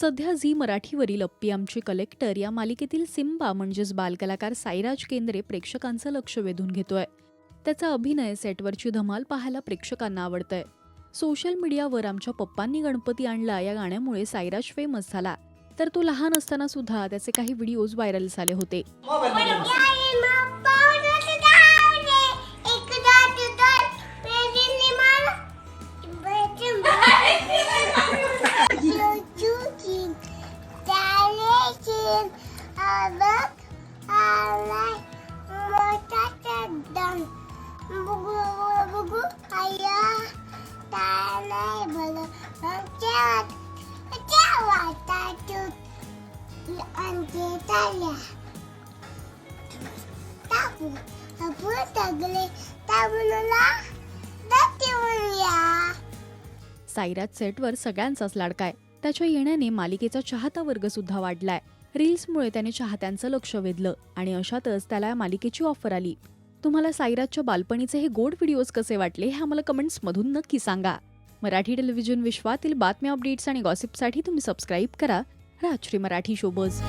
सध्या झी मराठीवरील अप्पी आमची कलेक्टर या मालिकेतील सिम्बा म्हणजेच बालकलाकार साईराज केंद्रे प्रेक्षकांचं लक्ष वेधून घेतोय. त्याचा अभिनय सेटवरची धमाल पाहायला प्रेक्षकांना आवडतंय. सोशल मीडियावर आमच्या पप्पांनी गणपती आणला या गाण्यामुळे साईराज फेमस झाला. तर तो लहान असताना सुद्धा त्याचे काही व्हिडिओज व्हायरल झाले होते. हो, बघू आया काय भलं वाटातूत अंते ताल्या टाकू आपण टाकले टाकूनला या साईराज सेटवर सगळ्यांचाच लाडकाय त्याच्या येण्याने मालिकेचा चाहता वर्ग सुद्धा वाढलाय. रील्समुळे त्याने चाहत्यांचं लक्ष वेधलं आणि अशातच त्याला या मालिकेची ऑफर आली. तुम्हाला साईराजच्या बालपणीचे हे गोड व्हिडिओज कसे वाटले हे आम्हाला कमेंट्समधून नक्की सांगा. मराठी टेलिव्हिजन विश्वातील बातम्या अपडेट्स आणि गॉसिपसाठी तुम्ही सबस्क्राईब करा. राजश्री मराठी शोबज